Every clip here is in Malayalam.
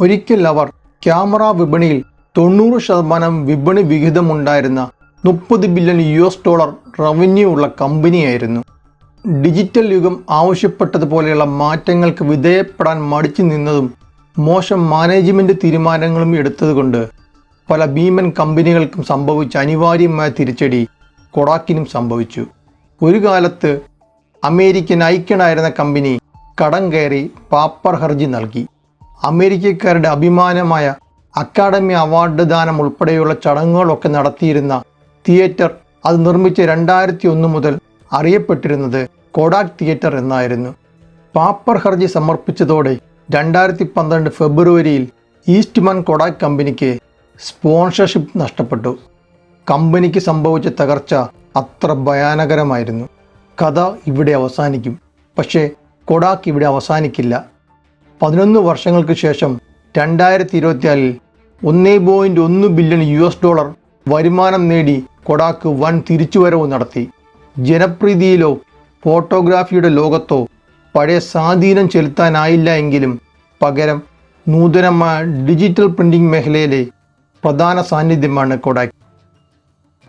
ഒരിക്കൽ അവർ ക്യാമറ വിപണിയിൽ തൊണ്ണൂറ് ശതമാനം വിപണി വിഹിതമുണ്ടായിരുന്ന മുപ്പത് billion U S dollar revenue ഉള്ള കമ്പനിയായിരുന്നു. ഡിജിറ്റൽ യുഗം ആവശ്യപ്പെട്ടതുപോലെയുള്ള മാറ്റങ്ങൾക്ക് വിധേയപ്പെടാൻ മടിച്ചു നിന്നതും മോശം മാനേജ്മെന്റ് തീരുമാനങ്ങളും എടുത്തതുകൊണ്ട് പല ഭീമൻ കമ്പനികൾക്കും സംഭവിച്ച അനിവാര്യമായ തിരിച്ചടി കൊടാക്കിനും സംഭവിച്ചു. ഒരു കാലത്ത് അമേരിക്കൻ ഐക്യനായിരുന്ന കമ്പനി കടം കയറി പാപ്പർ ഹർജി നൽകി. അമേരിക്കക്കാരുടെ അഭിമാനമായ അക്കാഡമി അവാർഡ് ദാനം ഉൾപ്പെടെയുള്ള ചടങ്ങുകളൊക്കെ നടത്തിയിരുന്ന തിയേറ്റർ അത് നിർമ്മിച്ച രണ്ടായിരത്തി ഒന്ന് മുതൽ അറിയപ്പെട്ടിരുന്നത് കോഡാക് തിയേറ്റർ എന്നായിരുന്നു. പാപ്പർ ഹർജി സമർപ്പിച്ചതോടെ രണ്ടായിരത്തി പന്ത്രണ്ട് ഫെബ്രുവരിയിൽ ഈസ്റ്റ്മാൻ കൊഡാക് കമ്പനിക്ക് സ്പോൺസർഷിപ്പ് നഷ്ടപ്പെട്ടു. കമ്പനിക്ക് സംഭവിച്ച തകർച്ച അത്ര ഭയാനകരമായിരുന്നു. കഥ ഇവിടെ അവസാനിക്കും. പക്ഷേ കൊഡാക്ക് ഇവിടെ അവസാനിക്കില്ല. പതിനൊന്ന് വർഷങ്ങൾക്ക് ശേഷം രണ്ടായിരത്തി ഇരുപത്തിനാലിൽ ഒന്നേ പോയിന്റ് ഒന്ന് ബില്യൺ യു എസ് ഡോളർ വരുമാനം നേടി കൊടാക്ക് വൻ തിരിച്ചുവരവ് നടത്തി. ജനപ്രീതിയിലോ ഫോട്ടോഗ്രാഫിയുടെ ലോകത്തോ പഴയ സ്വാധീനം ചെലുത്താനായില്ല എങ്കിലും പകരം നൂതനമായ ഡിജിറ്റൽ പ്രിന്റിംഗ് മേഖലയിലെ പ്രധാന സാന്നിധ്യമാണ് കൊടാക്ക്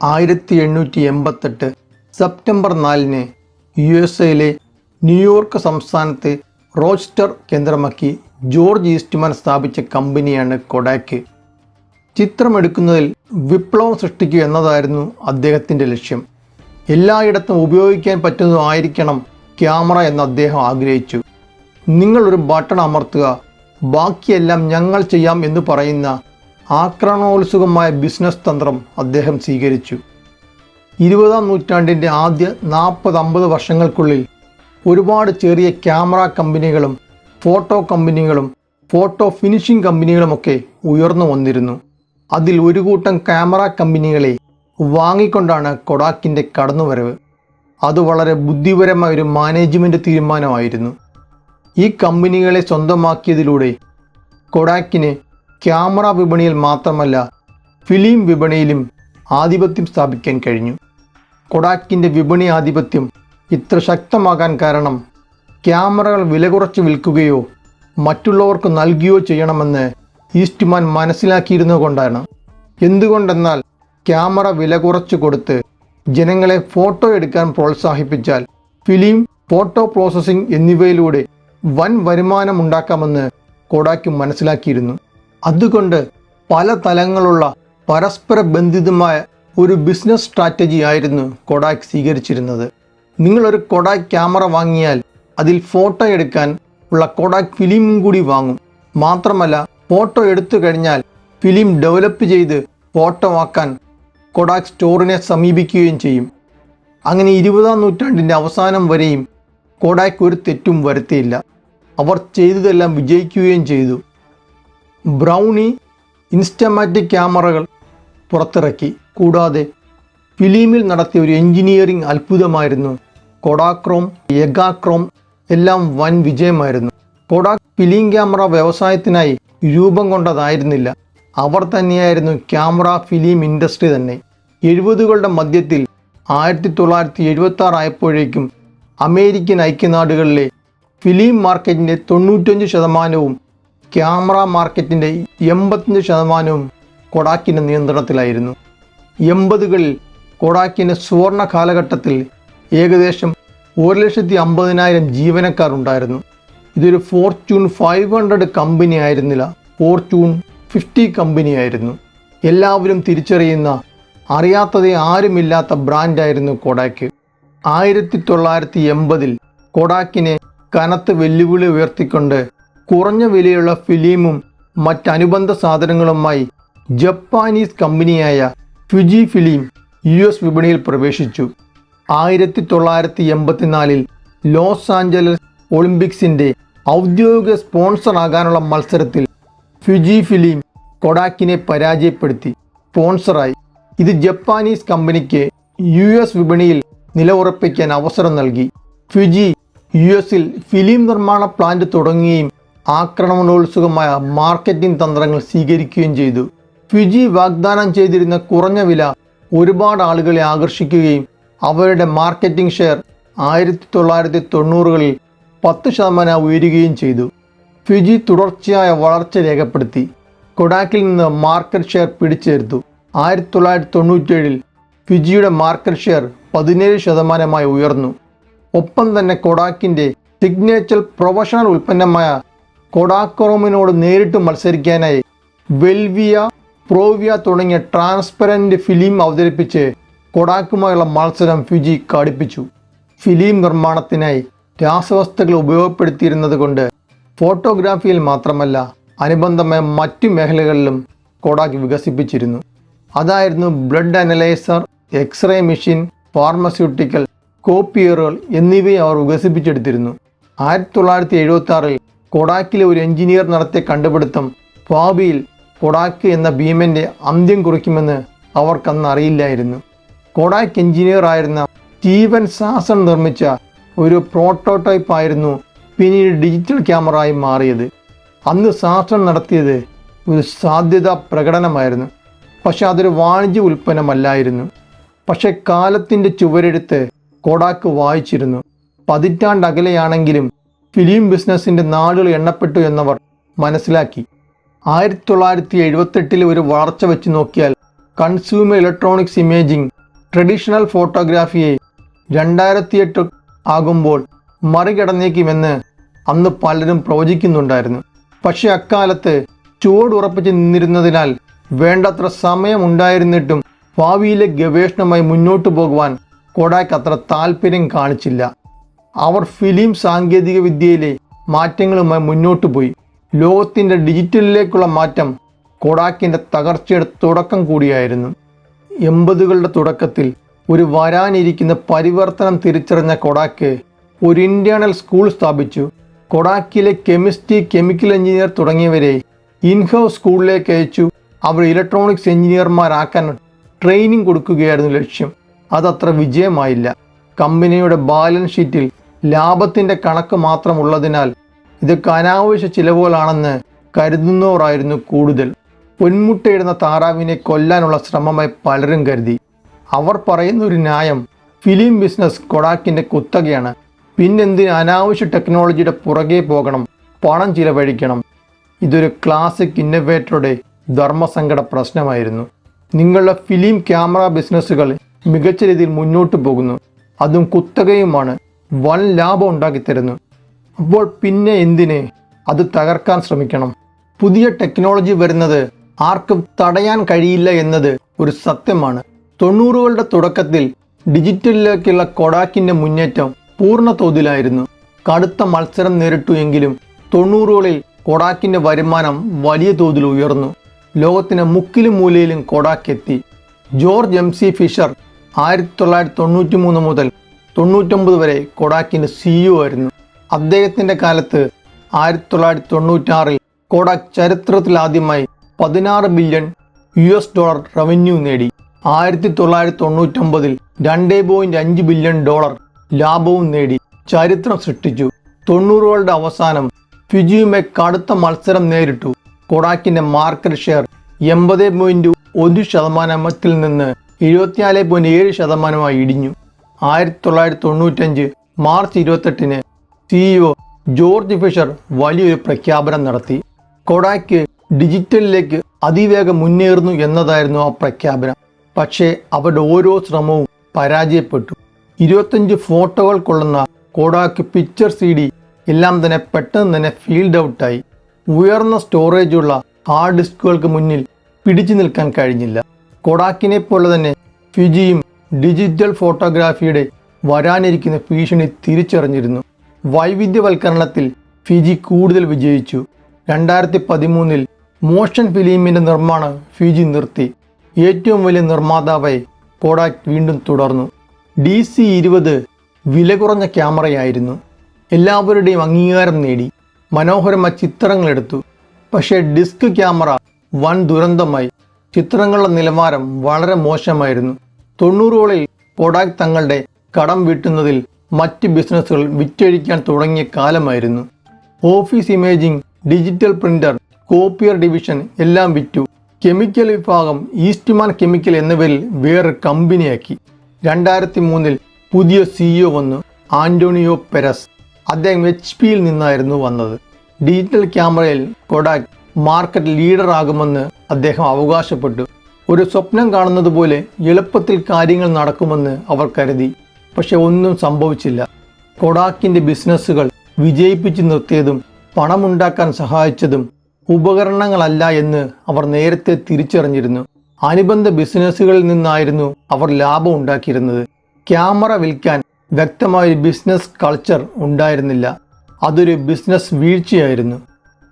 ആയിരത്തി എണ്ണൂറ്റി എൺപത്തെട്ട് സെപ്റ്റംബർ നാലിന് യു എസ് എയിലെ ന്യൂയോർക്ക് സംസ്ഥാനത്തെ റോസ്റ്റർ കേന്ദ്രമാക്കി ജോർജ് ഈസ്റ്റ്മാൻ സ്ഥാപിച്ച കമ്പനിയാണ് കൊഡാക്ക്. ചിത്രമെടുക്കുന്നതിൽ വിപ്ലവം സൃഷ്ടിക്കുക എന്നതായിരുന്നു അദ്ദേഹത്തിന്റെ ലക്ഷ്യം. എല്ലായിടത്തും ഉപയോഗിക്കാൻ പറ്റുന്നതായിരിക്കണം ക്യാമറ എന്ന് അദ്ദേഹം ആഗ്രഹിച്ചു. നിങ്ങളൊരു ബട്ടൺ അമർത്തുക ബാക്കിയെല്ലാം ഞങ്ങൾ ചെയ്യാം എന്ന് പറയുന്ന ആക്രമണോത്സുകമായ ബിസിനസ് തന്ത്രം അദ്ദേഹം സ്വീകരിച്ചു. ഇരുപതാം നൂറ്റാണ്ടിന്റെ ആദ്യ നാൽപ്പത് അമ്പത് വർഷങ്ങൾക്കുള്ളിൽ ഒരുപാട് ചെറിയ ക്യാമറ കമ്പനികളും ഫോട്ടോ കമ്പനികളും ഫോട്ടോ ഫിനിഷിംഗ് കമ്പനികളുമൊക്കെ ഉയർന്നു വന്നിരുന്നു. അതിൽ ഒരു കൂട്ടം ക്യാമറ കമ്പനികളെ വാങ്ങിക്കൊണ്ടാണ് കൊഡാക്കിന്റെ കടന്നുവരവ്. അത് വളരെ ബുദ്ധിപരമായ ഒരു മാനേജ്മെന്റ് തീരുമാനമായിരുന്നു. ഈ കമ്പനികളെ സ്വന്തമാക്കിയതിലൂടെ കൊഡാക്കിന് ക്യാമറ വിപണിയിൽ മാത്രമല്ല ഫിലിം വിപണിയിലും ആധിപത്യം സ്ഥാപിക്കാൻ കഴിഞ്ഞു. കൊഡാക്കിന്റെ വിപണി ആധിപത്യം ഇത്ര ശക്തമാകാൻ കാരണം ക്യാമറകൾ വില കുറച്ച് വിൽക്കുകയോ മറ്റുള്ളവർക്ക് നൽകുകയോ ചെയ്യണമെന്ന് ഈസ്റ്റ്മാൻ മനസ്സിലാക്കിയിരുന്നുകൊണ്ടാണ് എന്തുകൊണ്ടെന്നാൽ ക്യാമറ വില കുറച്ച് കൊടുത്ത് ജനങ്ങളെ ഫോട്ടോ എടുക്കാൻ പ്രോത്സാഹിപ്പിച്ചാൽ ഫിലിം ഫോട്ടോ പ്രോസസ്സിംഗ് എന്നിവയിലൂടെ വൻ വരുമാനം ഉണ്ടാക്കാമെന്ന് കൊടാക്കും മനസ്സിലാക്കിയിരുന്നു. അതുകൊണ്ട് പല തലങ്ങളുള്ള പരസ്പര ബന്ധിതമായ ഒരു ബിസിനസ് സ്ട്രാറ്റജി ആയിരുന്നു കൊഡാക്ക് സ്വീകരിച്ചിരുന്നത്. നിങ്ങളൊരു കൊടാക് ക്യാമറ വാങ്ങിയാൽ അതിൽ ഫോട്ടോ എടുക്കാൻ ഉള്ള കൊടാക് ഫിലിമും കൂടി വാങ്ങും. മാത്രമല്ല ഫോട്ടോ എടുത്തു കഴിഞ്ഞാൽ ഫിലിം ഡെവലപ്പ് ചെയ്ത് ഫോട്ടോ ആക്കാൻ കൊടാക് സ്റ്റോറിനെ സമീപിക്കുകയും ചെയ്യും. അങ്ങനെ ഇരുപതാം നൂറ്റാണ്ടിന്റെ അവസാനം വരെയും കൊഡാക്ക് ഒരു തെറ്റും വരുത്തിയില്ല. അവർ ചെയ്തതെല്ലാം വിജയിക്കുകയും ചെയ്തു. ബ്രൗണി ഇൻസ്റ്റമാറ്റിക് ക്യാമറകൾ പുറത്തിറക്കി. കൂടാതെ ഫിലിമിൽ നടത്തിയ ഒരു എഞ്ചിനീയറിംഗ് അത്ഭുതമായിരുന്നു കൊഡാക്രോം എഗാക്രോം എല്ലാം വൻ വിജയമായിരുന്നു. കൊഡാക് ഫിലിം ക്യാമറ വ്യവസായത്തിനായി രൂപം കൊണ്ടതായിരുന്നില്ല. അവർ തന്നെയായിരുന്നു ക്യാമറ ഫിലിം ഇൻഡസ്ട്രി തന്നെ. എഴുപതുകളുടെ മധ്യത്തിൽ ആയിരത്തി തൊള്ളായിരത്തി എഴുപത്തി ആറ് ആയപ്പോഴേക്കും അമേരിക്കൻ ഐക്യനാടുകളിലെ ഫിലിം മാർക്കറ്റിന്റെ തൊണ്ണൂറ്റഞ്ച് ശതമാനവും ക്യാമറ മാർക്കറ്റിന്റെ എൺപത്തഞ്ച് ശതമാനവും കൊടാക്കിന്റെ നിയന്ത്രണത്തിലായിരുന്നു. എൺപതുകളിൽ കൊടാക്കിന്റെ സുവർണ കാലഘട്ടത്തിൽ ഏകദേശം ഒരു ലക്ഷത്തി അമ്പതിനായിരം ജീവനക്കാർ ഉണ്ടായിരുന്നു ഇതൊരു ഫോർച്യൂൺ ഫൈവ് ഹൺഡ്രഡ് കമ്പനി ആയിരുന്നില്ല ഫോർച്യൂൺ ഫിഫ്റ്റി കമ്പനിയായിരുന്നു. എല്ലാവരും തിരിച്ചറിയുന്ന അറിയാത്തതേ ആരുമില്ലാത്ത ബ്രാൻഡായിരുന്നു കൊഡാക്ക്. ആയിരത്തി തൊള്ളായിരത്തി എൺപതിൽ കൊഡാക്കിനെ കനത്ത് വെല്ലുവിളി ഉയർത്തിക്കൊണ്ട് കുറഞ്ഞ വിലയുള്ള ഫിലിമും മറ്റനുബന്ധ സാധനങ്ങളുമായി ജപ്പാനീസ് കമ്പനിയായ ഫിജി ഫിലിം യു എസ് വിപണിയിൽ പ്രവേശിച്ചു. ആയിരത്തി തൊള്ളായിരത്തി എൺപത്തിനാലിൽ ലോസ് ആഞ്ചലസ് ഒളിമ്പിക്സിന്റെ ഔദ്യോഗിക സ്പോൺസർ ആകാനുള്ള മത്സരത്തിൽ ഫിജി ഫിലിം കൊഡാക്കിനെ പരാജയപ്പെടുത്തി. സ്പോൺസറായി. ഇത് ജപ്പാനീസ് കമ്പനിക്ക് യു എസ് വിപണിയിൽ നിലവുറപ്പിക്കാൻ അവസരം നൽകി. ഫിജി യു എസിൽ ഫിലിം നിർമ്മാണ പ്ലാന്റ് തുടങ്ങുകയും ആക്രമണോത്സുകമായ മാർക്കറ്റിംഗ് തന്ത്രങ്ങൾ സ്വീകരിക്കുകയും ചെയ്തു. ഫിജി വാഗ്ദാനം ചെയ്തിരുന്ന കുറഞ്ഞ വില ഒരുപാട് ആളുകളെ ആകർഷിക്കുകയും അവരുടെ മാർക്കറ്റിംഗ് ഷെയർ ആയിരത്തി തൊള്ളായിരത്തി തൊണ്ണൂറുകളിൽ പത്ത് ശതമാനം ഉയരുകയും ചെയ്തു. ഫിജി തുടർച്ചയായ വളർച്ച രേഖപ്പെടുത്തി. കൊഡാക്കിൽ നിന്ന് മാർക്കറ്റ് ഷെയർ പിടിച്ചെടുത്തു ആയിരത്തി തൊള്ളായിരത്തി തൊണ്ണൂറ്റേഴിൽ ഫിജിയുടെ മാർക്കറ്റ് ഷെയർ പതിനേഴ് ശതമാനമായി ഉയർന്നു. ഒപ്പം തന്നെ കൊഡാക്കിന്റെ സിഗ്നേച്ചർ പ്രൊഫഷണൽ ഉൽപ്പന്നമായ കൊഡാക്രോമിനോട് നേരിട്ട് മത്സരിക്കാനായി വെൽവിയ പ്രോവിയ തുടങ്ങിയ ട്രാൻസ്പെറന്റ് ഫിലിം അവതരിപ്പിച്ച് കൊഡാക്കുമായുള്ള മത്സരം ഫിജി കടുപ്പിച്ചു. ഫിലിം നിർമ്മാണത്തിനായി രാസവസ്തുക്കൾ ഉപയോഗപ്പെടുത്തിയിരുന്നത് കൊണ്ട് ഫോട്ടോഗ്രാഫിയിൽ മാത്രമല്ല അനുബന്ധമായ മറ്റു മേഖലകളിലും കൊടാക്ക് വികസിപ്പിച്ചിരുന്നു. അതായിരുന്നു blood analyser X-ray machine pharmaceutical കോപ്പിയറുകൾ എന്നിവയെ അവർ വികസിപ്പിച്ചെടുത്തിരുന്നു. ആയിരത്തി തൊള്ളായിരത്തി എഴുപത്തി ആറിൽ കൊടാക്കിലെ ഒരു എഞ്ചിനീയർ നടത്തിയ കണ്ടുപിടുത്തം ഭാവിയിൽ കൊടാക്ക് എന്ന ഭീമന്റെ അന്ത്യം കുറിക്കുമെന്ന് അവർക്കന്ന് അറിയില്ലായിരുന്നു. കൊഡാക്ക് എഞ്ചിനീയർ ആയിരുന്ന സ്റ്റീവൻ സാസൺ നിർമ്മിച്ച ഒരു പ്രോട്ടോടൈപ്പ് ആയിരുന്നു പിന്നീട് ഡിജിറ്റൽ ക്യാമറ ആയി മാറിയത്. അന്ന് സാസൺ നടത്തിയത് ഒരു സാധ്യതാ പ്രകടനമായിരുന്നു. പക്ഷെ അതൊരു വാണിജ്യ ഉൽപ്പന്നമല്ലായിരുന്നു. പക്ഷെ കാലത്തിന്റെ ചുവരെടുത്ത് കൊഡാക്ക് വായിച്ചിരുന്നു. പതിറ്റാണ്ട് അകലെയാണെങ്കിലും ഫിലിം ബിസിനസ്സിന്റെ നാളുകൾ എണ്ണപ്പെട്ടു എന്നവർ മനസ്സിലാക്കി. ആയിരത്തി തൊള്ളായിരത്തി എഴുപത്തെട്ടിലെ ഒരു വളർച്ച വെച്ച് നോക്കിയാൽ കൺസ്യൂമർ ഇലക്ട്രോണിക്സ് ഇമേജിംഗ് ട്രഡീഷണൽ ഫോട്ടോഗ്രാഫിയെ രണ്ടായിരത്തിയെട്ട് ആകുമ്പോൾ മറികടന്നേക്കുമെന്ന് അന്ന് പലരും പ്രവചിക്കുന്നുണ്ടായിരുന്നു. പക്ഷേ അക്കാലത്ത് ചുവടുറപ്പിച്ച് നിന്നിരുന്നതിനാൽ വേണ്ടത്ര സമയമുണ്ടായിരുന്നിട്ടും ഭാവിയിലെ ഗവേഷണമായി മുന്നോട്ടു പോകുവാൻ കൊടാക്ക് അത്ര താല്പര്യം കാണിച്ചില്ല. അവർ ഫിലിം സാങ്കേതിക വിദ്യയിലെ മാറ്റങ്ങളുമായി മുന്നോട്ടു പോയി. ലോകത്തിന്റെ ഡിജിറ്റലിലേക്കുള്ള മാറ്റം കൊടാക്കിന്റെ തകർച്ചയുടെ തുടക്കം കൂടിയായിരുന്നു. എൺപതുകളുടെ തുടക്കത്തിൽ ഒരു വരാനിരിക്കുന്ന പരിവർത്തനം തിരിച്ചറിഞ്ഞ കൊടാക്ക് ഒരു ഇന്റേണൽ സ്കൂൾ സ്ഥാപിച്ചു. കൊടാക്കിലെ കെമിസ്ട്രി കെമിക്കൽ എഞ്ചിനീയർ തുടങ്ങിയവരെ ഇൻഹൗസ് സ്കൂളിലേക്ക് അയച്ചു. അവർ ഇലക്ട്രോണിക്സ് എഞ്ചിനീയർമാരാക്കാൻ ട്രെയിനിങ് കൊടുക്കുകയായിരുന്നു ലക്ഷ്യം. അതത്ര വിജയമായില്ല. കമ്പനിയുടെ ബാലൻസ് ഷീറ്റിൽ ലാഭത്തിന്റെ കണക്ക് മാത്രമുള്ളതിനാൽ ഇതൊക്കെ അനാവശ്യ ചിലവുകളാണെന്ന് കരുതുന്നവരായിരുന്നു കൂടുതൽ. പൊന്മുട്ടയിടുന്ന താറാവിനെ കൊല്ലാനുള്ള ശ്രമമായി പലരും കരുതി. അവർ പറയുന്ന ഒരു ന്യായം ഫിലിം ബിസിനസ് കൊടാക്കിന്റെ കുത്തകയാണ്. പിന്നെന്തിന് അനാവശ്യ ടെക്നോളജിയുടെ പുറകെ പോകണം പണം ചിലവഴിക്കണം. ഇതൊരു ക്ലാസിക് ഇന്നവേറ്ററുടെ ധർമ്മസങ്കട പ്രശ്നമായിരുന്നു. നിങ്ങളുടെ ഫിലിം ക്യാമറ ബിസിനസ്സുകൾ മികച്ച രീതിയിൽ മുന്നോട്ട് പോകുന്നു. അതും കുത്തകയുമാണ് വൻ ലാഭം ഉണ്ടാക്കിത്തരുന്നു. അപ്പോൾ പിന്നെ എന്തിന് അത് തകർക്കാൻ ശ്രമിക്കണം? പുതിയ ടെക്നോളജി വരുന്നത് ആർക്കും തടയാൻ കഴിയില്ല എന്നത് ഒരു സത്യമാണ്. തൊണ്ണൂറുകളുടെ തുടക്കത്തിൽ ഡിജിറ്റലിലേക്കുള്ള കൊടാക്കിന്റെ മുന്നേറ്റം പൂർണ തോതിലായിരുന്നു. കടുത്ത മത്സരം നേരിട്ടു എങ്കിലും തൊണ്ണൂറുകളിൽ കൊടാക്കിന്റെ വരുമാനം വലിയ തോതിൽ ഉയർന്നു. ലോകത്തിന് മുക്കിലും മൂലയിലും കൊടാക്ക് എത്തി. ജോർജ് എം സി ഫിഷർ ആയിരത്തി തൊള്ളായിരത്തി തൊണ്ണൂറ്റി മൂന്ന് മുതൽ തൊണ്ണൂറ്റൊമ്പത് വരെ കൊടാക്കിന്റെ സിഇഒ ആയിരുന്നു. അദ്ദേഹത്തിന്റെ കാലത്ത് ആയിരത്തി തൊള്ളായിരത്തി തൊണ്ണൂറ്റാറിൽ കോഡാക്ക് ചരിത്രത്തിലാദ്യമായി പതിനാറ് billion U S dollar revenue നേടി. ആയിരത്തി തൊള്ളായിരത്തി തൊണ്ണൂറ്റൊമ്പതിൽ രണ്ട് പോയിന്റ് അഞ്ച് ബില്യൺ ഡോളർ ലാഭവും നേടി. ചരിത്രം സൃഷ്ടിച്ചു. തൊണ്ണൂറുകളുടെ അവസാനം ഫിജിയുമെ കടുത്ത മത്സരം നേരിട്ടു. കൊടാക്കിന്റെ മാർക്കറ്റ് ഷെയർ എൺപത് പോയിന്റ് ഒരു ശതമാനത്തിൽ നിന്ന് എഴുപത്തിനാല് പോയിന്റ് ഏഴ് ശതമാനമായി ഇടിഞ്ഞു. ആയിരത്തി തൊള്ളായിരത്തി തൊണ്ണൂറ്റഞ്ച് മാർച്ച് ഇരുപത്തെട്ടിന് സിഇഒ ജോർജ് ഫിഷർ വലിയൊരു പ്രഖ്യാപനം നടത്തി. കൊടാക്ക് ഡിജിറ്റലിലേക്ക് അതിവേഗം മുന്നേറുന്നു എന്നതായിരുന്നു ആ പ്രഖ്യാപനം. പക്ഷേ അവരുടെ ഓരോ ശ്രമവും പരാജയപ്പെട്ടു. ഇരുപത്തഞ്ച് ഫോട്ടോകൾ കൊള്ളുന്ന കോഡാക്ക് പിക്ചർ സി ഡി എല്ലാം തന്നെ പെട്ടെന്ന് തന്നെ ഫീൽഡ് ഔട്ടായി. ഉയർന്ന സ്റ്റോറേജുള്ള ഹാർഡ് ഡിസ്കുകൾക്ക് മുന്നിൽ പിടിച്ചു നിൽക്കാൻ കഴിഞ്ഞില്ല. കൊടാക്കിനെ പോലെ തന്നെ ഫിജിയും ഡിജിറ്റൽ ഫോട്ടോഗ്രാഫിയുടെ വരാനിരിക്കുന്ന ഭീഷണി തിരിച്ചറിഞ്ഞിരുന്നു. വൈവിധ്യവൽക്കരണത്തിൽ ഫിജി കൂടുതൽ വിജയിച്ചു. രണ്ടായിരത്തി പതിമൂന്നിൽ മോഷൻ ഫിലിമിന്റെ നിർമ്മാണം ഫിജി നിർത്തി. ഏറ്റവും വലിയ നിർമ്മാതാവായി കോഡാക് വീണ്ടും തുടർന്നു. ഡി സി ഇരുപത് വില കുറഞ്ഞ ക്യാമറയായിരുന്നു. എല്ലാവരുടെയും അംഗീകാരം നേടി. മനോഹരമായ ചിത്രങ്ങളെടുത്തു പക്ഷേ ഡിസ്ക് ക്യാമറ വൻ ദുരന്തമായി. ചിത്രങ്ങളുടെ നിലവാരം വളരെ മോശമായിരുന്നു. തൊണ്ണൂറുകളിൽ കോഡാക് തങ്ങളുടെ കടം വീട്ടുന്നതിൽ മറ്റ് ബിസിനസ്സുകൾ വിറ്റഴിക്കാൻ തുടങ്ങിയ കാലമായിരുന്നു. Office imaging digital printer copier division എല്ലാം വിറ്റു. കെമിക്കൽ വിഭാഗം ഈസ്റ്റ്മാൻ കെമിക്കൽ എന്നിവരിൽ വേറെ കമ്പനിയാക്കി. രണ്ടായിരത്തി മൂന്നിൽ പുതിയ സിഇഒ വന്നു ആന്റോണിയോ പെരസ്. അദ്ദേഹം എച്ച് പിയിൽ നിന്നായിരുന്നു വന്നത്. ഡിജിറ്റൽ ക്യാമറയിൽ കൊഡാക് മാർക്കറ്റ് ലീഡർ ആകുമെന്ന് അദ്ദേഹം അവകാശപ്പെട്ടു. ഒരു സ്വപ്നം കാണുന്നത് പോലെ എളുപ്പത്തിൽ കാര്യങ്ങൾ നടക്കുമെന്ന് അവർ കരുതി. പക്ഷെ ഒന്നും സംഭവിച്ചില്ല. കൊഡാക്കിന്റെ ബിസിനസ്സുകൾ വിജയിപ്പിച്ചു നിർത്തിയതും പണമുണ്ടാക്കാൻ സഹായിച്ചതും ഉപകരണങ്ങളല്ല എന്ന് അവർ നേരത്തെ തിരിച്ചറിഞ്ഞിരുന്നു. അനുബന്ധ ബിസിനസ്സുകളിൽ നിന്നായിരുന്നു അവർ ലാഭം ഉണ്ടാക്കിയിരുന്നത്. ക്യാമറ വിൽക്കാൻ വ്യക്തമായ ഒരു ബിസിനസ് കൾച്ചർ ഉണ്ടായിരുന്നില്ല. അതൊരു ബിസിനസ് വീഴ്ചയായിരുന്നു.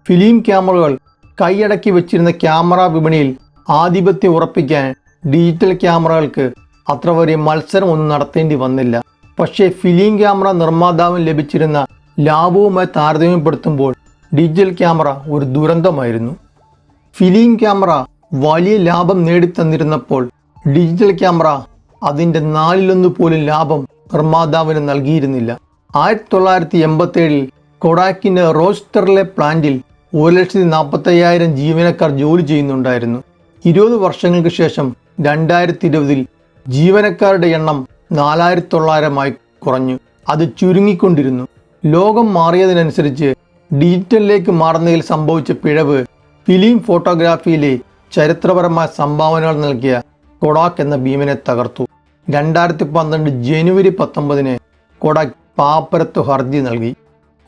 ഫിലിം ക്യാമറകൾ കൈയടക്കി വെച്ചിരുന്ന ക്യാമറ വിപണിയിൽ ആധിപത്യം ഉറപ്പിക്കാൻ ഡിജിറ്റൽ ക്യാമറകൾക്ക് അത്ര വലിയ മത്സരം ഒന്നും നടത്തേണ്ടി വന്നില്ല. പക്ഷേ ഫിലിം ക്യാമറ നിർമ്മാതാവിന് ലഭിച്ചിരുന്ന ലാഭവുമായി താരതമ്യപ്പെടുത്തുമ്പോൾ ഡിജിറ്റൽ ക്യാമറ ഒരു ദുരന്തമായിരുന്നു. ഫിലിം ക്യാമറ വലിയ ലാഭം നേടിത്തന്നിരുന്നപ്പോൾ ഡിജിറ്റൽ ക്യാമറ അതിന്റെ നാലിലൊന്ന് പോലും ലാഭം നിർമ്മാതാവിന് നൽകിയിരുന്നില്ല. ആയിരത്തി തൊള്ളായിരത്തി എൺപത്തി ഏഴിൽ കൊഡാക്കിന്റെ റോസ്റ്ററിലെ പ്ലാന്റിൽ ഒരു ലക്ഷത്തി നാൽപ്പത്തയ്യായിരം ജീവനക്കാർ ജോലി ചെയ്യുന്നുണ്ടായിരുന്നു. ഇരുപത് വർഷങ്ങൾക്ക് ശേഷം രണ്ടായിരത്തി ഇരുപതിൽ ജീവനക്കാരുടെ എണ്ണം നാലായിരത്തി തൊള്ളായിരമായി കുറഞ്ഞു. അത് ചുരുങ്ങിക്കൊണ്ടിരുന്നു. ലോകം മാറിയതിനനുസരിച്ച് ഡിജിറ്റലിലേക്ക് മാറുന്നതിൽ സംഭവിച്ച പിഴവ് ഫിലിം ഫോട്ടോഗ്രാഫിയിലെ ചരിത്രപരമായ സംഭാവനകൾ നൽകിയ കൊടാക്ക് എന്ന ഭീമനെ തകർത്തു. രണ്ടായിരത്തി പന്ത്രണ്ട് ജനുവരി പത്തൊമ്പതിന് കൊടാക് പാപ്പരത്ത് ഹർജി നൽകി.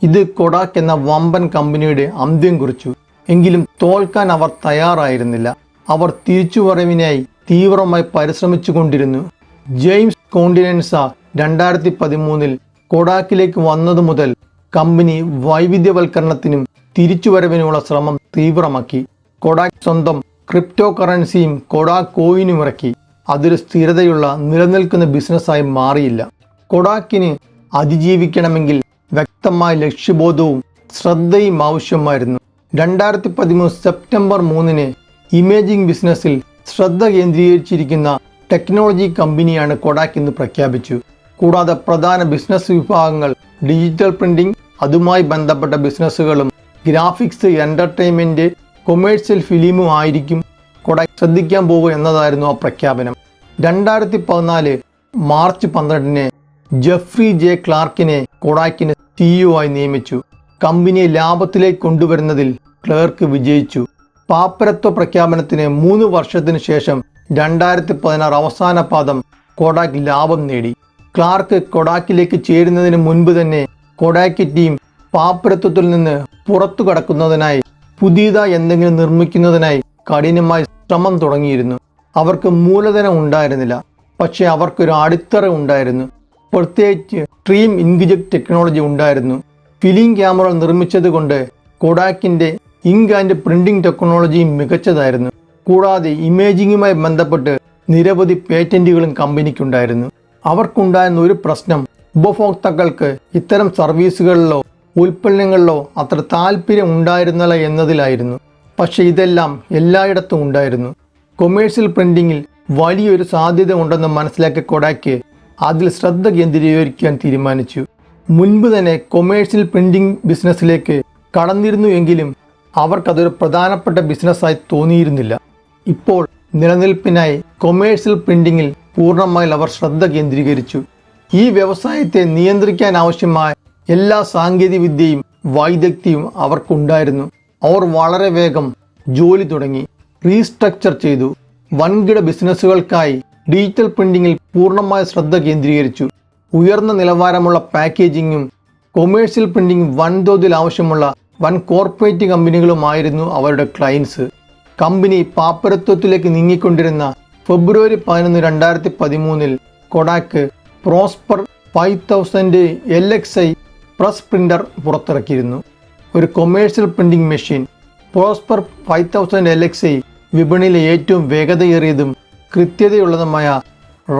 ഇത് കൊടാക്ക് എന്ന വമ്പൻ കമ്പനിയുടെ അന്ത്യം കുറിച്ചു. എങ്കിലും തോൽക്കാൻ അവർ തയ്യാറായിരുന്നില്ല. അവർ തിരിച്ചുവരവിനായി തീവ്രമായി പരിശ്രമിച്ചു കൊണ്ടിരുന്നു ജെയിംസ് കോണ്ടിനൻസ രണ്ടായിരത്തി പതിമൂന്നിൽ കൊടാക്കിലേക്ക് വന്നതു മുതൽ കമ്പനി വൈവിധ്യവൽക്കരണത്തിനും തിരിച്ചുവരവിനുമുള്ള ശ്രമം തീവ്രമാക്കി. കൊഡാക് സ്വന്തം ക്രിപ്റ്റോ കറൻസിയും കൊഡാക് കോയിനും ഇറക്കി. അതൊരു സ്ഥിരതയുള്ള നിലനിൽക്കുന്ന ബിസിനസ്സായി മാറിയില്ല. കൊഡാക്കിന് അതിജീവിക്കണമെങ്കിൽ വ്യക്തമായ ലക്ഷ്യബോധവും ശ്രദ്ധയും ആവശ്യമായിരുന്നു. രണ്ടായിരത്തി പതിമൂന്ന് സെപ്റ്റംബർ മൂന്നിന് ഇമേജിംഗ് ബിസിനസ്സിൽ ശ്രദ്ധ കേന്ദ്രീകരിച്ചിരിക്കുന്ന ടെക്നോളജി കമ്പനിയാണ് കൊഡാക്ക് എന്ന് പ്രഖ്യാപിച്ചു. കൂടാതെ പ്രധാന ബിസിനസ് വിഭാഗങ്ങൾ ഡിജിറ്റൽ പ്രിന്റിംഗ് അതുമായി ബന്ധപ്പെട്ട ബിസിനസ്സുകളും ഗ്രാഫിക്സ് എന്റർടൈൻമെന്റ് കൊമേഴ്സ്യൽ ഫിലിമും ആയിരിക്കും കൂടെ ശ്രദ്ധിക്കാൻ പോകുക എന്നതായിരുന്നു ആ പ്രഖ്യാപനം. രണ്ടായിരത്തി പതിനാല് മാർച്ച് പന്ത്രണ്ടിന് ജെഫ്രി ജെ ക്ലാർക്കിനെ കൊഡാക്കിന് സിഇഒ ആയി നിയമിച്ചു. കമ്പനിയെ ലാഭത്തിലേക്ക് കൊണ്ടുവരുന്നതിൽ ക്ലർക്ക് വിജയിച്ചു. പാപ്പരത്വ പ്രഖ്യാപനത്തിന് മൂന്ന് വർഷത്തിനു ശേഷം രണ്ടായിരത്തി പതിനാറ് അവസാന പാദം കൊഡാക്ക് ലാഭം നേടി. ക്ലാർക്ക് കൊഡാക്കിലേക്ക് ചേരുന്നതിന് മുൻപ് തന്നെ കൊഡാക്ക് ടീം പാപ്പരത്വത്തിൽ നിന്ന് പുറത്തു കടക്കുന്നതിനായി പുതിയതായി എന്തെങ്കിലും നിർമ്മിക്കുന്നതിനായി കഠിനമായി ശ്രമം തുടങ്ങിയിരുന്നു. അവർക്ക് മൂലധനം ഉണ്ടായിരുന്നില്ല. പക്ഷേ അവർക്കൊരു അടിത്തറ ഉണ്ടായിരുന്നു. പ്രത്യേകിച്ച് ട്രീം ഇൻക്ജെക്ട് ടെക്നോളജി ഉണ്ടായിരുന്നു. ഫിലിം ക്യാമറ നിർമ്മിച്ചത് കൊണ്ട് കൊഡാക്കിന്റെ ഇങ്ക് ആൻഡ് പ്രിന്റിംഗ് ടെക്നോളജിയും മികച്ചതായിരുന്നു. കൂടാതെ ഇമേജിങ്ങുമായി ബന്ധപ്പെട്ട് നിരവധി പേറ്റന്റുകളും കമ്പനിക്കുണ്ടായിരുന്നു. അവർക്കുണ്ടായിരുന്ന ഒരു പ്രശ്നം. ഉപഭോക്താക്കൾക്ക് ഇത്തരം സർവീസുകളിലോ ഉൽപ്പന്നങ്ങളിലോ അത്ര താല്പര്യം ഉണ്ടായിരുന്നില്ല എന്നതിലായിരുന്നു. പക്ഷെ ഇതെല്ലാം എല്ലായിടത്തും ഉണ്ടായിരുന്നു. കൊമേഴ്സ്യൽ പ്രിന്റിങ്ങിൽ വലിയൊരു സാധ്യത ഉണ്ടെന്ന് മനസ്സിലാക്കി കൊടാക്കി അതിൽ ശ്രദ്ധ കേന്ദ്രീകരിക്കാൻ തീരുമാനിച്ചു. മുൻപ് തന്നെ കൊമേഴ്സ്യൽ പ്രിന്റിംഗ് ബിസിനസ്സിലേക്ക് കടന്നിരുന്നു എങ്കിലും അവർക്കതൊരു പ്രധാനപ്പെട്ട ബിസിനസ്സായി തോന്നിയിരുന്നില്ല. ഇപ്പോൾ നിലനിൽപ്പിനായി കൊമേഴ്സ്യൽ പ്രിന്റിങ്ങിൽ പൂർണമായി അവർ ശ്രദ്ധ കേന്ദ്രീകരിച്ചു. ഈ വ്യവസായത്തെ നിയന്ത്രിക്കാൻ ആവശ്യമായ എല്ലാ സാങ്കേതിക വിദ്യയും വൈദഗ്ധ്യവും അവർക്കുണ്ടായിരുന്നു. അവർ വളരെ വേഗം ജോലി തുടങ്ങി റീസ്ട്രക്ചർ ചെയ്തു വൻകിട ബിസിനസ്സുകൾക്കായി ഡിജിറ്റൽ പ്രിന്റിങ്ങിൽ പൂർണമായ ശ്രദ്ധ കേന്ദ്രീകരിച്ചു. ഉയർന്ന നിലവാരമുള്ള പാക്കേജിങ്ങും കൊമേഴ്സ്യൽ പ്രിന്റിംഗ് വൻതോതിൽ ആവശ്യമുള്ള വൻ കോർപ്പറേറ്റ് കമ്പനികളുമായിരുന്നു അവരുടെ ക്ലയൻസ്. കമ്പനി പാപ്പരത്വത്തിലേക്ക് നീങ്ങിക്കൊണ്ടിരുന്ന ഫെബ്രുവരി പതിനൊന്ന് രണ്ടായിരത്തി പതിമൂന്നിൽ Kodak Prosper five thousand L X I press printer പുറത്തിറക്കിയിരുന്നു. ഒരു commercial printing machine Prosper five thousand L X I വിപണിയിലെ ഏറ്റവും വേഗതയേറിയതും കൃത്യതയുള്ളതുമായ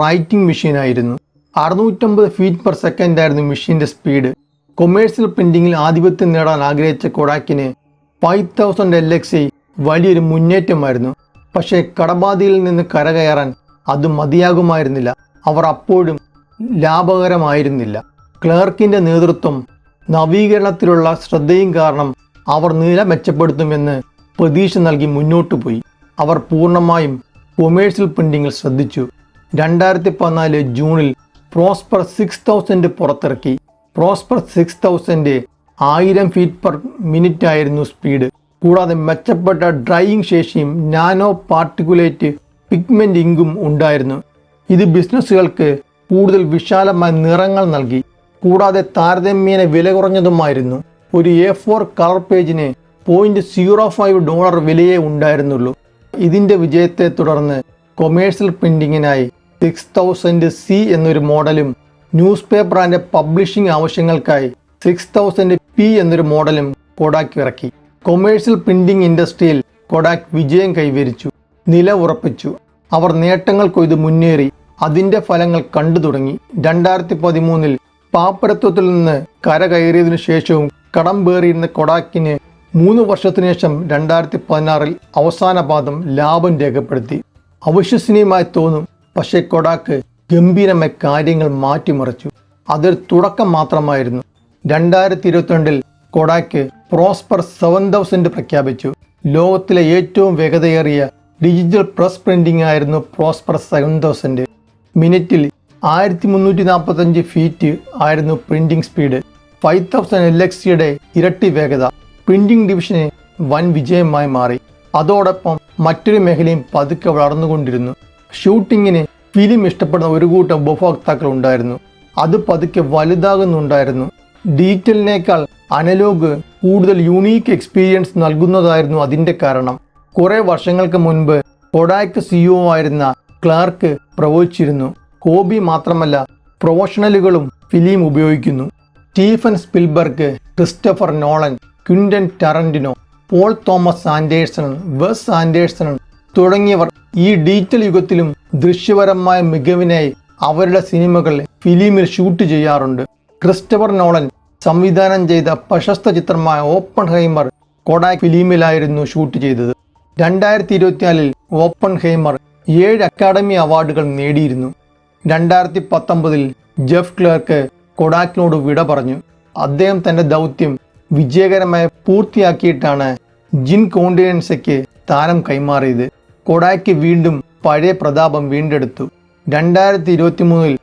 റൈറ്റിംഗ് മെഷീൻ ആയിരുന്നു. അറുന്നൂറ്റമ്പത് ഫീറ്റ് പെർ സെക്കൻഡ് ആയിരുന്നു മെഷീന്റെ സ്പീഡ് കൊമേഴ്ഷ്യൽ പ്രിന്റിംഗിൽ ആധിപത്യം നേടാൻ ആഗ്രഹിച്ച കൊഡാക്കിന് five thousand L X I വലിയൊരു മുന്നേറ്റമായിരുന്നു. പക്ഷേ കടബാധയിൽ നിന്ന് കരകയറാൻ അത് മതിയാകുമായിരുന്നില്ല. അവർ അപ്പോഴും ലാഭകരമായിരുന്നില്ല. ക്ലർക്കിന്റെ നേതൃത്വം നവീകരണത്തിലുള്ള ശ്രദ്ധയും കാരണം അവർ നില മെച്ചപ്പെടുത്തുമെന്ന് പ്രതീക്ഷ നൽകി മുന്നോട്ടു പോയി. അവർ പൂർണമായും കൊമേഴ്സ്യൽ പ്രിന്റിങ്ങിൽ ശ്രദ്ധിച്ചു. രണ്ടായിരത്തി പതിനാല് ജൂണിൽ പ്രോസ്പർ സിക്സ് തൗസൻഡ് പുറത്തിറക്കി. പ്രോസ്പർ സിക്സ് തൗസൻഡ് ആയിരം ഫീറ്റ് പെർ മിനിറ്റ് ആയിരുന്നു സ്പീഡ്. കൂടാതെ മെച്ചപ്പെട്ട ഡ്രൈയിങ് ശേഷിയും നാനോ പാർട്ടിക്കുലേറ്റ് പിഗ്മെന്റ് ഇങ്കും ഉണ്ടായിരുന്നു. ഇത് ബിസിനസ്സുകൾക്ക് കൂടുതൽ വിശാലമായ നിറങ്ങൾ നൽകി. കൂടാതെ താരതമ്യേന വില കുറഞ്ഞതുമായിരുന്നു. ഒരു എ ഫോർ കളർ പേജിന് പോയിന്റ് സീറോ ഫൈവ് ഡോളർ വിലയേ ഉണ്ടായിരുന്നുള്ളൂ. ഇതിന്റെ വിജയത്തെ തുടർന്ന് കൊമേഴ്സ്യൽ പ്രിന്റിങ്ങിനായി സിക്സ് തൗസൻഡ് സി എന്നൊരു മോഡലും ന്യൂസ് പേപ്പർ ആൻഡ് പബ്ലിഷിംഗ് ആവശ്യങ്ങൾക്കായി സിക്സ് തൗസൻഡ് പി എന്നൊരു മോഡലും കൊടാക്കി ഇറക്കി. കൊമേഴ്സ്യൽ പ്രിന്റിംഗ് ഇൻഡസ്ട്രിയിൽ കൊഡാക് വിജയം കൈവരിച്ചു നില ഉറപ്പിച്ചു. അവർ നേട്ടങ്ങൾ കൊയ്ത് മുന്നേറി. അതിന്റെ ഫലങ്ങൾ കണ്ടു തുടങ്ങി. രണ്ടായിരത്തി പതിമൂന്നിൽ പാപ്പരത്വത്തിൽ നിന്ന് കരകയറിയതിനു ശേഷവും കടം പേറിയിരുന്ന കൊഡാക്കിന് മൂന്ന് വർഷത്തിനു ശേഷം രണ്ടായിരത്തി പതിനാറിൽ അവസാന പാദം ലാഭം രേഖപ്പെടുത്തി. അവിശ്വസനീയമായി തോന്നും പക്ഷേ കൊഡാക്ക് ഗംഭീരമായ കാര്യങ്ങൾ മാറ്റിമറിച്ചു. അതൊരു തുടക്കം മാത്രമായിരുന്നു. രണ്ടായിരത്തി ഇരുപത്തിരണ്ടിൽ കൊഡാക്ക് പ്രോസ്പർ സെവൻ തൗസൻഡ് പ്രഖ്യാപിച്ചു. ലോകത്തിലെ ഏറ്റവും വേഗതയേറിയ ഡിജിറ്റൽ പ്രസ് പ്രിന്റിംഗ് ആയിരുന്നു പ്രോസ്പർ സെവൻ തൗസൻഡ്. മിനിറ്റിൽ ആയിരത്തി മുന്നൂറ്റി നാൽപ്പത്തഞ്ച് ഫീറ്റ് ആയിരുന്നു printing speed. Five thousand L X സിയുടെ ഇരട്ടി വേഗത പ്രിന്റിംഗ് ഡിവിഷന് വൻ വിജയമായി മാറി. അതോടൊപ്പം മറ്റൊരു മേഖലയും പതുക്കെ വളർന്നുകൊണ്ടിരുന്നു. ഷൂട്ടിങ്ങിന് ഫിലിം ഇഷ്ടപ്പെടുന്ന ഒരു കൂട്ടം ഉപഭോക്താക്കൾ ഉണ്ടായിരുന്നു. അത് പതുക്കെ വലുതാകുന്നുണ്ടായിരുന്നു. ഡിജിറ്റലിനേക്കാൾ അനലോഗ് കൂടുതൽ യുണീക്ക് എക്സ്പീരിയൻസ് നൽകുന്നതായിരുന്നു അതിന്റെ കാരണം. കുറേ വർഷങ്ങൾക്ക് മുൻപ് കൊഡാക്ക് സിഇഒ ആയിരുന്ന ക്ലാർക്ക് പ്രവചിച്ചിരുന്നു. ഹോബി മാത്രമല്ല പ്രൊഫഷണലുകളും ഫിലിം ഉപയോഗിക്കുന്നു. Stephen Spielberg Christopher Nolan Quentin Tarantino Paul Thomas Anderson Wes Anderson തുടങ്ങിയവർ ഈ ഡിജിറ്റൽ യുഗത്തിലും ദൃശ്യപരമായ മികവിനായി അവരുടെ സിനിമകൾ ഫിലിമിൽ ഷൂട്ട് ചെയ്യാറുണ്ട്. ക്രിസ്റ്റഫർ നോളൻ സംവിധാനം ചെയ്ത പ്രശസ്ത ചിത്രമായ ഓപ്പൺ ഹൈമർ കൊഡാക് ഫിലിമിലായിരുന്നു ഷൂട്ട് ചെയ്തത്. രണ്ടായിരത്തി ഇരുപത്തിനാലിൽ ഓപ്പൺ ഹൈമർ ഏഴ് അക്കാഡമി അവാർഡുകൾ നേടിയിരുന്നു. രണ്ടായിരത്തി പത്തൊമ്പതിൽ ജെഫ് ക്ലർക്ക് കൊഡാക്കിനോട് വിട പറഞ്ഞു. അദ്ദേഹം തന്റെ ദൗത്യം വിജയകരമായി പൂർത്തിയാക്കിയിട്ടാണ് ജിൻ കോണ്ടിനൻസയ്ക്ക് താരം കൈമാറിയത്. കൊഡാക്ക് വീണ്ടും പഴയ പ്രതാപം വീണ്ടെടുത്തു. രണ്ടായിരത്തി ഇരുപത്തി മൂന്നിൽ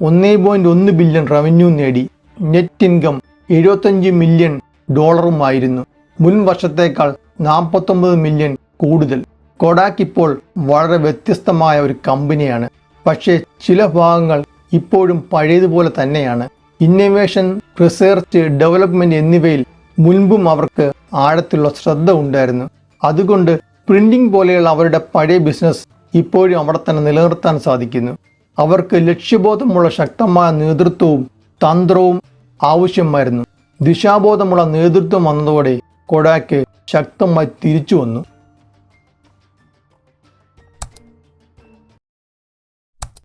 ഒന്നേ ഒന്ന് ബില്യൺ റവന്യൂ നേടി. നെറ്റ് ഇൻകം എഴുപത്തഞ്ച് മില്യൺ ഡോളറുമായിരുന്നു. മുൻ വർഷത്തേക്കാൾ നാൽപ്പത്തൊമ്പത് മില്യൺ കൂടുതൽ. കൊഡാക്ക് ഇപ്പോൾ വളരെ വ്യത്യസ്തമായ ഒരു കമ്പനിയാണ്. പക്ഷേ ചില ഭാഗങ്ങൾ ഇപ്പോഴും പഴയതുപോലെ തന്നെയാണ്. ഇന്നോവേഷൻ റിസർച്ച് ഡെവലപ്മെന്റ് എന്നിവയിൽ മുൻപും അവർക്ക് ആഴത്തിലുള്ള ശ്രദ്ധ ഉണ്ടായിരുന്നു. അതുകൊണ്ട് പ്രിന്റിംഗ് പോലെയുള്ള അവരുടെ പഴയ ബിസിനസ് ഇപ്പോഴും അവിടെ തന്നെ നിലനിർത്താൻ സാധിക്കുന്നു. അവർക്ക് ലക്ഷ്യബോധമുള്ള ശക്തമായ നേതൃത്വവും തന്ത്രവും ആവശ്യമായിരുന്നു. ദിശാബോധമുള്ള നേതൃത്വം വന്നതോടെ കൊഡാക്ക് ശക്തമായി തിരിച്ചു വന്നു